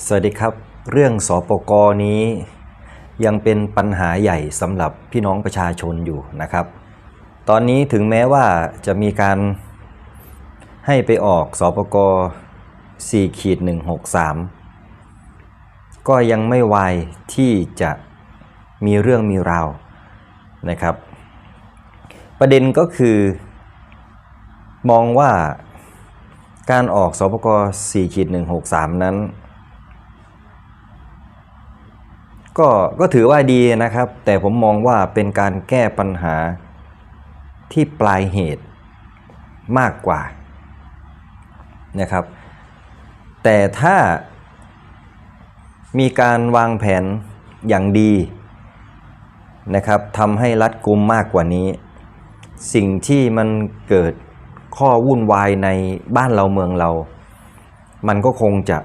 สวัสดีครับ เรื่องสอปกรนี้ ยังเป็นปัญหาใหญ่สำหรับพี่น้องประชาชนอยู่นะครับ ตอนนี้ถึงแม้ว่าจะมีการให้ไปออกสอปกร4ขีด163 ก็ยังไม่ไวายที่จะมีเรื่องมีราวนะครับ ประเด็นก็คือ มองว่าการออกสอปกร4ขีด163 นั้น ก็ก็ถือว่าดีนะครับ แต่ผมมองว่าเป็นการแก้ปัญหาที่ปลายเหตุมากกว่านะครับ แต่ถ้ามีการวางแผนอย่างดีนะครับทำให้รัดกุมมากกว่านี้ สิ่งที่มันเกิดข้อวุ่นวายในบ้านเราเมืองเรา มันก็คงจะ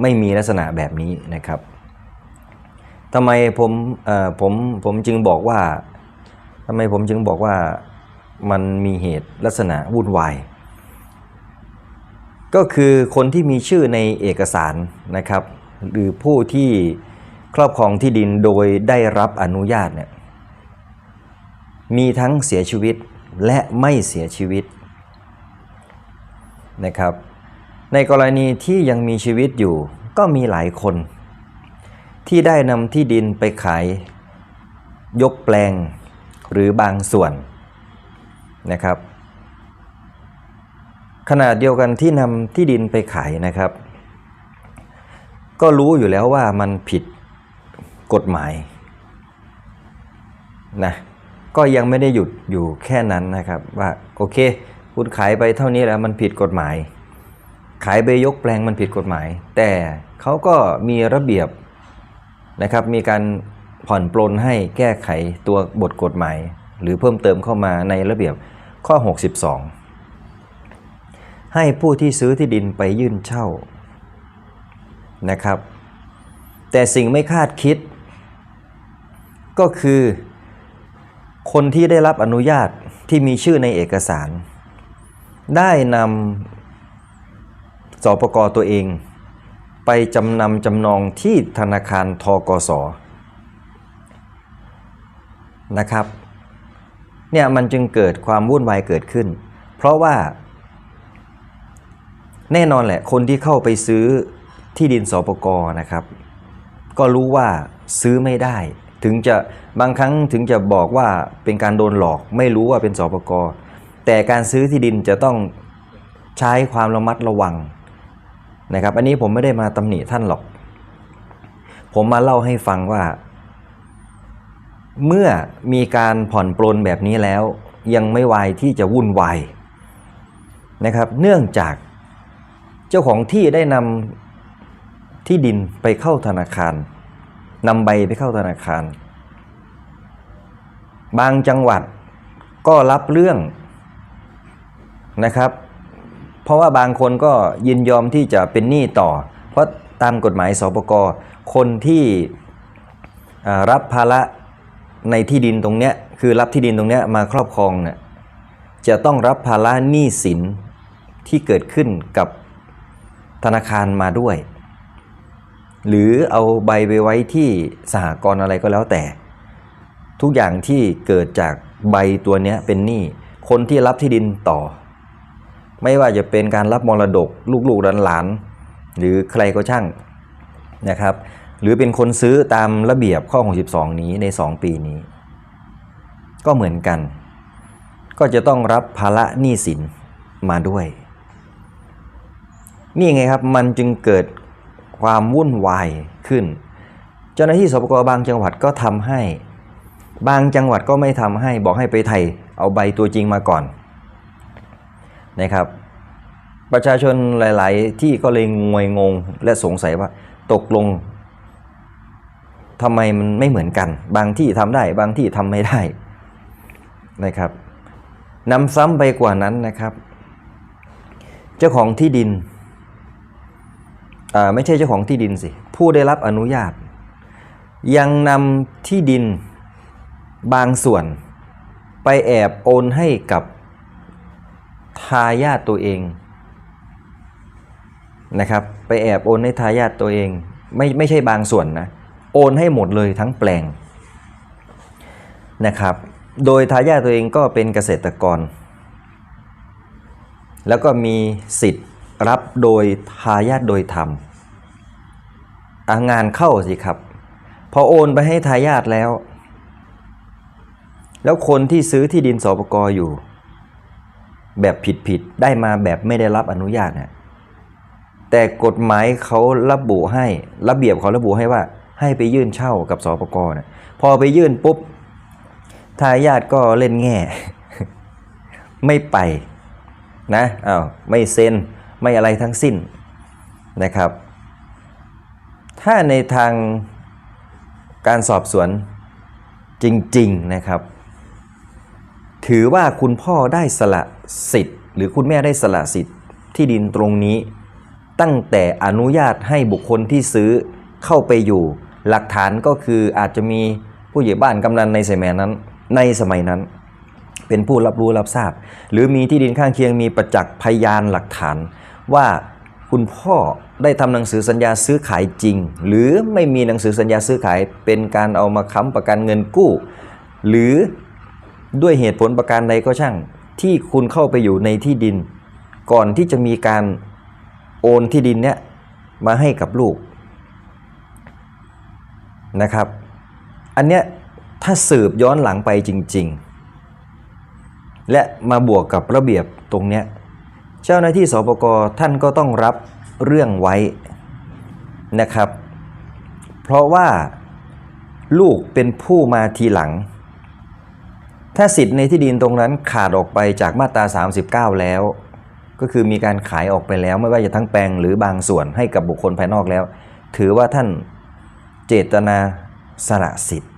ไม่มีลักษณะแบบนี้นะครับ ทำไมผมผมผมจึงบอกว่าทำไมผมจึงบอกว่ามันมีเหตุลักษณะวุ่นวายก็คือคนที่มีชื่อในเอกสารนะครับ หรือผู้ที่ครอบครองที่ดินโดยได้รับอนุญาตเนี่ยมีทั้งเสียชีวิตและไม่เสียชีวิตนะครับ ในกรณีที่ยังมีชีวิตอยู่ก็มีหลายคน ที่ได้นำที่ดินไปขาย ยกแปลงหรือบางส่วนนะครับขณะเดียวกันที่นำที่ดินไปขายนะครับ ก็รู้อยู่แล้วว่ามันผิดกฎหมายนะก็ยังไม่ได้หยุดอยู่แค่นั้นนะครับ ว่าโอเค คุณขายไปเท่านี้แล้วมันผิดกฎหมาย ขายใบยกแปลงมันผิดกฎหมาย แต่เขาก็มีระเบียบ นะครับมีการผ่อนปลนให้แก้ไขตัวบทกฎหมาย หรือเพิ่มเติมเข้ามาในระเบียบข้อ 62 ให้ผู้ที่ซื้อที่ดินไปยื่นเช่านะครับ แต่สิ่งไม่คาดคิด ก็คือ คนที่ได้รับอนุญาตที่มีชื่อในเอกสาร ได้นำสปกตัวเอง ไปจำนำจำนองที่ธนาคารทกสนะครับเนี่ยมันจึงเกิดความวุ่นวายเกิดขึ้น เพราะว่า แน่นอนแหละคนที่เข้าไปซื้อที่ดินสปกนะครับ ก็รู้ว่าซื้อไม่ได้ ถึงจะบางครั้งถึงจะบอกว่าเป็นการโดนหลอก ไม่รู้ว่าเป็นสปกแต่การซื้อที่ดินจะต้องใช้ความระมัดระวัง นะครับ อันนี้ผมไม่ได้มาตำหนิท่านหรอก ผมมาเล่าให้ฟังว่า เมื่อมีการผ่อนปลนแบบนี้แล้ว ยังไม่วายที่จะวุ่นวายนะครับ เนื่องจากเจ้าของที่ได้นำที่ดินไปเข้าธนาคารนำใบไปเข้าธนาคาร บางจังหวัดก็รับเรื่องนะครับ เพราะว่าบางคนก็ยินยอมที่จะเป็นหนี้ต่อ เพราะตามกฎหมายสปกคนที่รับภาระในที่ดินตรงเนี้ยคือรับที่ดินตรงเนี้ยมาครอบครองเนี่ยจะต้องรับภาระหนี้สินที่เกิดขึ้นกับธนาคารมาด้วย หรือเอาใบไปไว้ที่สหกรณ์อะไรก็แล้วแต่ ทุกอย่างที่เกิดจากใบตัวเนี้ยเป็นหนี้คนที่รับที่ดินต่อ ไม่ว่าจะเป็นการรับมรดกลูกๆหลานๆหรือใครก็ช่างนะครับ หรือเป็นคนซื้อตามระเบียบข้อ 62 นี้ใน 2 ปีนี้ ก็เหมือนกัน ก็จะต้องรับภาระหนี้สินมาด้วย นี่ไงครับมันจึงเกิดความวุ่นวายขึ้น เจ้าหน้าที่สปกบางจังหวัดก็ทำให้ บางจังหวัดก็ไม่ทำให้บอกให้ไปไทยเอาใบตัวจริงมาก่อน นะครับ ประชาชนหลาย ๆ ที่ก็เลยงวยงงและสงสัยว่าตกลงทำไมมันไม่เหมือนกัน บางที่ทำได้บางที่ทำไม่ได้นะครับนำซ้ำไปกว่านั้นนะครับ เจ้าของที่ดินอ่าไม่ใช่เจ้าของที่ดินสิ ผู้ได้รับอนุญาต ยังนำที่ดินบางส่วน ไปแอบโอนให้กับ ทายาทตัวเองนะครับ ไปแอบโอนให้ทายาทตัวเอง ไม่ไม่ใช่บางส่วนนะ โอนให้หมดเลยทั้งแปลงนะครับ โดยทายาทตัวเองก็เป็นเกษตรกร แล้วก็มีสิทธิ์รับโดยทายาทโดยธรรมงานเข้าสิครับ พอโอนไปให้ทายาทแล้ว แล้วคนที่ซื้อที่ดินสปกอยู่ แบบผิดๆได้มาแบบไม่ได้รับอนุญาตนี่ยแต่กฎหมายเขาระบุให้ระเบียบเขาระบุให้ว่า ให้ไปยื่นเช่ากับสปกเนี่ยพอไปยื่นปุ๊บทายาทก็เล่นแง่ ไม่ไปนะอ้าวไม่เซ็นไม่อะไรทั้งสิ้นนะครับ ถ้าในทางการสอบสวนจริง ๆ นะครับ ถือว่าคุณพ่อได้สละสิทธิ์ หรือคุณแม่ได้สละสิทธิ์ที่ดินตรงนี้ ตั้งแต่อนุญาตให้บุคคลที่ซื้อเข้าไปอยู่ หลักฐานก็คืออาจจะมีผู้ใหญ่บ้านกำนันในสมัยนั้น ในสมัยนั้น เป็นผู้รับรู้รับทราบ หรือมีที่ดินข้างเคียงมีประจักษ์พยานหลักฐาน ว่าคุณพ่อได้ทำหนังสือสัญญาซื้อขายจริง หรือไม่มีหนังสือสัญญาซื้อขายเป็นการเอามาค้ำประกันเงินกู้ หรือ ด้วยเหตุผลประการใดก็ช่าง ที่คุณเข้าไปอยู่ในที่ดิน ก่อนที่จะมีการโอนที่ดินเนี้ยมาให้กับลูกนะครับ อันเนี้ยถ้าสืบย้อนหลังไปจริง ๆ และมาบวกกับระเบียบตรงเนี้ยเจ้าหน้าที่สปกท่านก็ต้องรับเรื่องไว้นะครับ เพราะว่าลูกเป็นผู้มาทีหลัง ถ้าสิทธิ์ในที่ดินตรงนั้นขาดออกไปจากมาตรา 39 แล้ว ก็คือมีการขายออกไปแล้วไม่ว่าจะทั้งแปลงหรือบางส่วนให้กับบุคคลภายนอกแล้ว ถือว่าท่านเจตนาสละสิทธิ์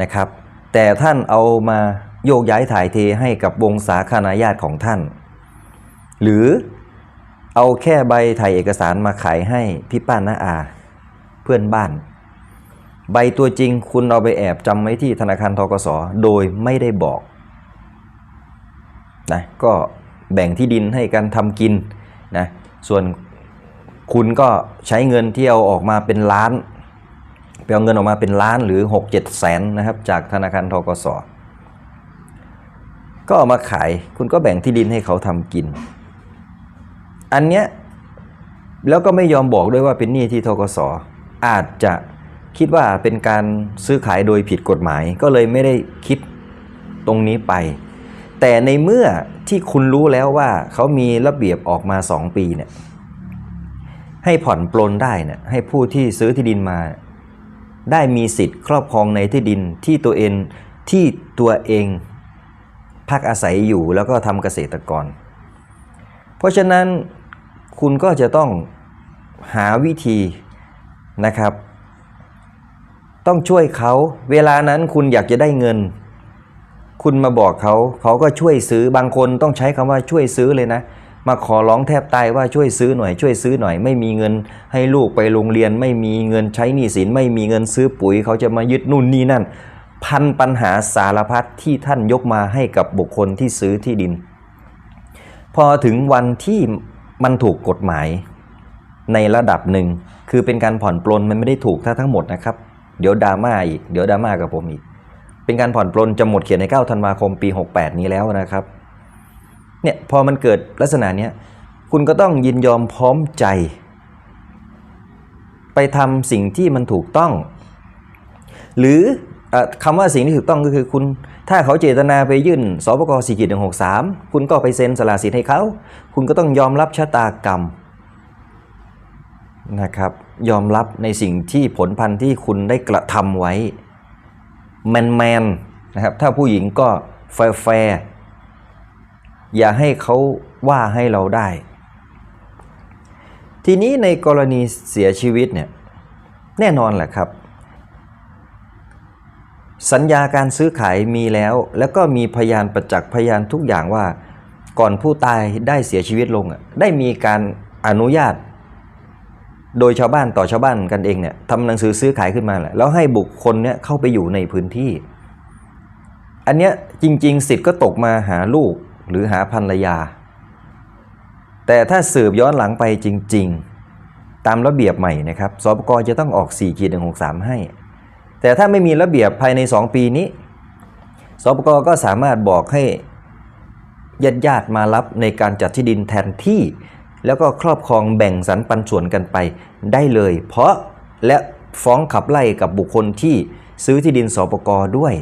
นะครับ แต่ท่านเอามาโยกย้ายถ่ายเทให้กับวงสาคณาญาติของท่าน หรือเอาแค่ใบถ่ายเอกสารมาขายให้พี่ป้าน้าอา เพื่อนบ้าน ใบตัวจริงคุณเอาไปแอบจำไว้ที่ธนาคารทกสโดยไม่ได้บอกนะก็แบ่งที่ดินให้กันทำกินนะส่วนคุณก็ใช้เงินที่เอาออกมาเป็นล้านไปเอาเงินออกมาเป็นล้านหรือ 6 7 แสนนะครับจากธนาคารทกสก็เอามาขายคุณก็แบ่งที่ดินให้เขาทำกิน อันเนี้ยแล้วก็ไม่ยอมบอกด้วยว่าเป็นหนี้ที่ทกสอาจจะ คิดว่าเป็นการซื้อขายโดยผิดกฎหมายก็เลยไม่ได้คิดตรงนี้ไป แต่ในเมื่อที่คุณรู้แล้วว่าเขามีระเบียบออกมา 2 ปีเนี่ยให้ผ่อนปลนได้เนี่ยให้ผู้ที่ซื้อที่ดินมา ได้มีสิทธิ์ครอบครองในที่ดินที่ตัวเองที่ตัวเองพักอาศัยอยู่แล้วก็ทำเกษตรกร เพราะฉะนั้นคุณก็จะต้องหาวิธีนะครับ ต้องช่วยเขา เวลานั้นคุณอยากจะได้เงิน คุณมาบอกเขา เขาก็ช่วยซื้อบางคนต้องใช้คำว่าช่วยซื้อเลยนะ มาขอร้องแทบตายว่าช่วยซื้อหน่อย ช่วยซื้อหน่อย ไม่มีเงิน ให้ลูกไปโรงเรียน ไม่มีเงินใช้หนี้สิน ไม่มีเงินซื้อปุ๋ย เขาจะมายึดนู่นนี่นั่น พันปัญหาสารพัดที่ท่านยกมาให้กับบุคคลที่ซื้อที่ดิน พอถึงวันที่มันถูกกฎหมายในระดับหนึ่ง คือเป็นการผ่อนปลนมันไม่ได้ถูกถ้าทั้งหมดนะครับ เดี๋ยวดราม่าอีก เดี๋ยวดราม่ากับผมอีก เป็นการผ่อนปลนจะหมดเขียนใน9ธันวาคมปี 68 นี้แล้วนะครับ เนี่ยพอมันเกิดลักษณะเนี้ยคุณก็ต้องยินยอมพร้อมใจ ไปทำสิ่งที่มันถูกต้อง หรือออคำว่าสิ่งที่ถูกต้องก็คือคุณถ้าเขาเจตนาไปยื่นสปก4ขีด163คุณก็ไปเซ็นสละสิทธิ์ให้เขา คุณก็ต้องยอมรับชะตากรรมนะครับ ยอมรับในสิ่งที่ผลพันธุ์ที่คุณได้กระทำไว้ แมนแมนนะครับถ้าผู้หญิงก็แฟร์แฟร์อย่าให้เขาว่าให้เราได้ ทีนี้ในกรณีเสียชีวิตเนี่ยแน่นอนแหละครับ สัญญาการซื้อขายมีแล้ว แล้วก็มีพยานประจักษ์พยานทุกอย่างว่า ก่อนผู้ตายได้เสียชีวิตลงอะได้มีการอนุญาต โดยชาวบ้านต่อชาวบ้านกันเองเนี่ยทำหนังสือซื้อขายขึ้นมาแหละแล้วให้บุคคลเนี่ยเข้าไปอยู่ในพื้นที่ อันเนี้ยจริง ๆ สิทธิ์ก็ตกมาหาลูกหรือหาภรรยา แต่ถ้าสืบย้อนหลังไปจริงตามระเบียบใหม่นะครับสปกจะต้องออก4ขีด163 ให้ แต่ถ้าไม่มีระเบียบภายใน 2 ปีนี้สปกก็สามารถบอกให้ญาติญาติมารับในการจัดที่ดินแทนที่ แล้วก็ครอบครองแบ่งสรรปันส่วนกันไปได้เลย เพราะและฟ้องขับไล่กับบุคคลที่ซื้อที่ดินสปกด้วย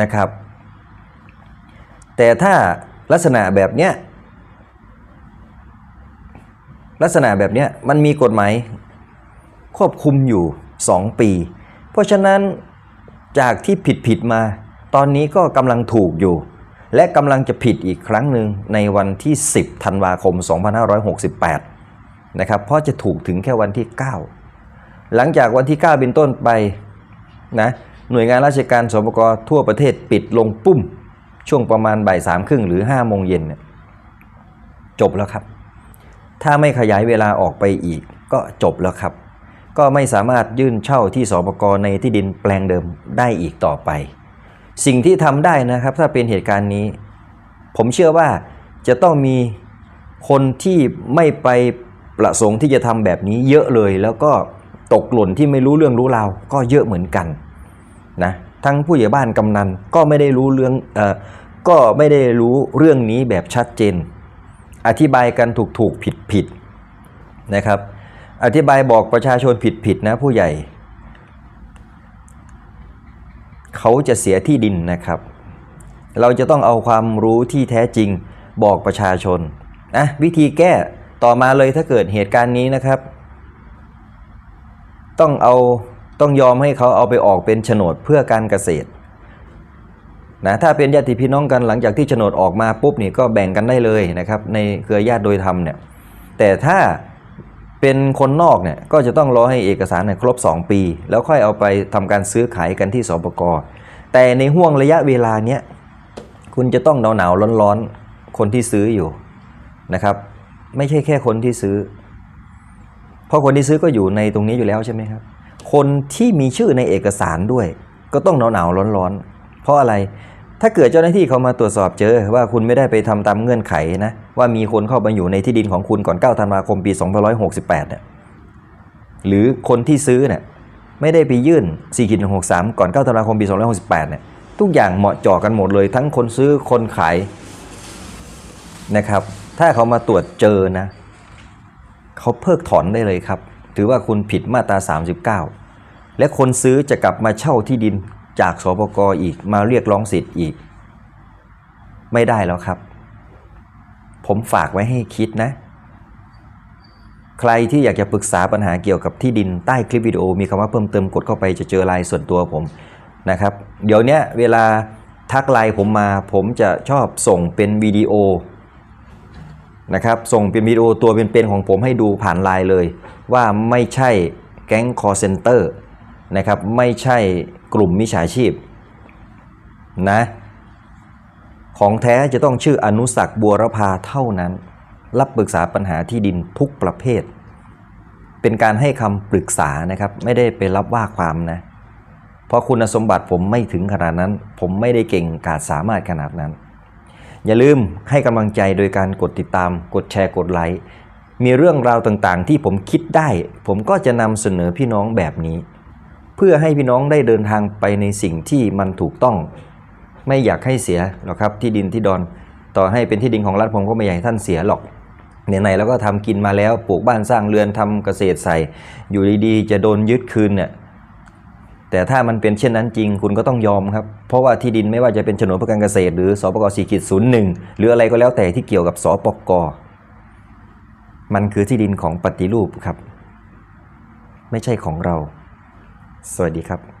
นะครับ แต่ถ้าลักษณะแบบเนี้ยลักษณะแบบเนี้ยมันมีกฎหมายควบคุมอยู่ 2 ปี เพราะฉะนั้นจากที่ผิดผิดมา ตอนนี้ก็กำลังถูกอยู่ และกำลังจะผิดอีกครั้งหนึ่งในวันที่ 10 ธันวาคม 2568 นะครับ เพราะจะถูกถึงแค่วันที่ 9 หลังจากวันที่ 9 เป็นต้นไปนะหน่วยงานราชการสปกทั่วประเทศปิดลงปุ้ม ช่วงประมาณบ่ายสามครึ่งหรือ5โมงเย็นเนี่ยจบแล้วครับ ถ้าไม่ขยายเวลาออกไปอีกก็จบแล้วครับ ก็ไม่สามารถยื่นเช่าที่สปกในที่ดินแปลงเดิมได้อีกต่อไป สิ่งที่ทำได้นะครับ ถ้าเป็นเหตุการณ์นี้ ผมเชื่อว่าจะต้องมีคนที่ไม่ไปประสงค์ที่จะทำแบบนี้เยอะเลย แล้วก็ตกหล่นที่ไม่รู้เรื่องรู้ราวก็เยอะเหมือนกันนะทั้งผู้ใหญ่บ้านกำนันก็ไม่ได้รู้เรื่องเอ่อก็ไม่ได้รู้เรื่องนี้แบบชัดเจน อธิบายกันถูกถูกผิดผิดนะครับ อธิบายบอกประชาชนผิดผิดนะผู้ใหญ่ เขาจะเสียที่ดินนะครับ เราจะต้องเอาความรู้ที่แท้จริงบอกประชาชนอะวิธีแก้ต่อมาเลยถ้าเกิดเหตุการณ์นี้นะครับ ต้องเอาต้องยอมให้เขาเอาไปออกเป็นโฉนดเพื่อการเกษตรนะถ้าเป็นญาติพี่น้องกันหลังจากที่โฉนดออกมาปุ๊บนี่ก็แบ่งกันได้เลยนะครับในเครือญาติโดยธรรมเนี่ยแต่ถ้า เป็นคนนอกเนี่ยก็จะต้องรอให้เอกสารเนี่ยครบ 2 ปี แล้วค่อยเอาไปทำการซื้อขายกันที่สปกแต่ในห่วงระยะเวลาเนี้ยคุณจะต้องหนาวหนาวร้อนๆ คนที่ซื้ออยู่นะครับ ไม่ใช่แค่คนที่ซื้อ เพราะคนที่ซื้อก็อยู่ในตรงนี้อยู่แล้วใช่ไหมครับ คนที่มีชื่อในเอกสารด้วย ก็ต้องหนาวหนาวร้อนร้อนๆเพราะอะไร ถ้าเกิดเจ้าหน้าที่เขามาตรวจสอบเจอว่าคุณไม่ได้ไปทำตามเงื่อนไขนะว่ามีคนเข้ามาอยู่ในที่ดินของคุณก่อน9ธันวาคมปี2568เนี่ยหรือคนที่ซื้อเนี่ยไม่ได้ไปยื่น4 163 ก่อน9ธันวาคมปี2568เนี่ยทุกอย่างเหมาะเจาะกันหมดเลยทั้งคนซื้อคนขายนะครับ ถ้าเขามาตรวจเจอนะเขาเพิกถอนได้เลยครับ ถือว่าคุณผิดมาตรา 39 และคนซื้อจะกลับมาเช่าที่ดิน จากสปกอีกมาเรียกร้องสิทธิ์อีก ไม่ได้แล้วครับ ผมฝากไว้ให้คิดนะ ใครที่อยากจะปรึกษาปัญหาเกี่ยวกับที่ดินใต้คลิปวิดีโอ มีคำว่าเพิ่มเติมกดเข้าไปจะเจอไลน์ส่วนตัวผมนะครับ เดี๋ยวนี้เวลาทักไลน์ผมมาผมจะชอบส่งเป็นวิดีโอนะครับส่งเป็นวิดีโอตัวเป็นๆของผมให้ดูผ่านไลน์เลย ว่าไม่ใช่แก๊งคอร์เซนเตอร์นะครับไม่ใช่กลุ่มมิจฉาชีพนะของแท้จะต้องชื่ออนุสักบัวรพาเท่านั้น รับปรึกษาปัญหาที่ดินทุกประเภท เป็นการให้คำปรึกษานะครับ ไม่ได้ไปรับว่าความนะ เพราะคุณสมบัติผมไม่ถึงขนาดนั้น ผมไม่ได้เก่งกาจสามารถขนาดนั้น อย่าลืมให้กำลังใจโดยการกดติดตาม กดแชร์กดไลค์มีเรื่องราวต่างๆ ที่ผมคิดได้ ผมก็จะนำเสนอพี่น้องแบบนี้ เพื่อให้พี่น้องได้เดินทางไปในสิ่งที่มันถูกต้อง ไม่อยากให้เสียหรอกครับที่ดินที่ดอนต่อให้เป็นที่ดินของรัฐผมก็ไม่อยากให้ท่านเสียหรอกไหนๆแล้วก็ทำกินมาแล้วปลูกบ้านสร้างเรือนทำเกษตรใส่ อยู่ดีๆ จะโดนยึดคืนเนี่ยแต่ถ้ามันเป็นเช่นนั้นจริงคุณก็ต้องยอมครับ เพราะว่าที่ดินไม่ว่าจะเป็นโฉนดเพื่อการเกษตร หรือสปก4ขีดศูนย์หนึ่งหรืออะไรก็แล้วแต่ที่เกี่ยวกับสปกมันคือที่ดินของปฏิรูปครับ ไม่ใช่ของเรา สวัสดีครับ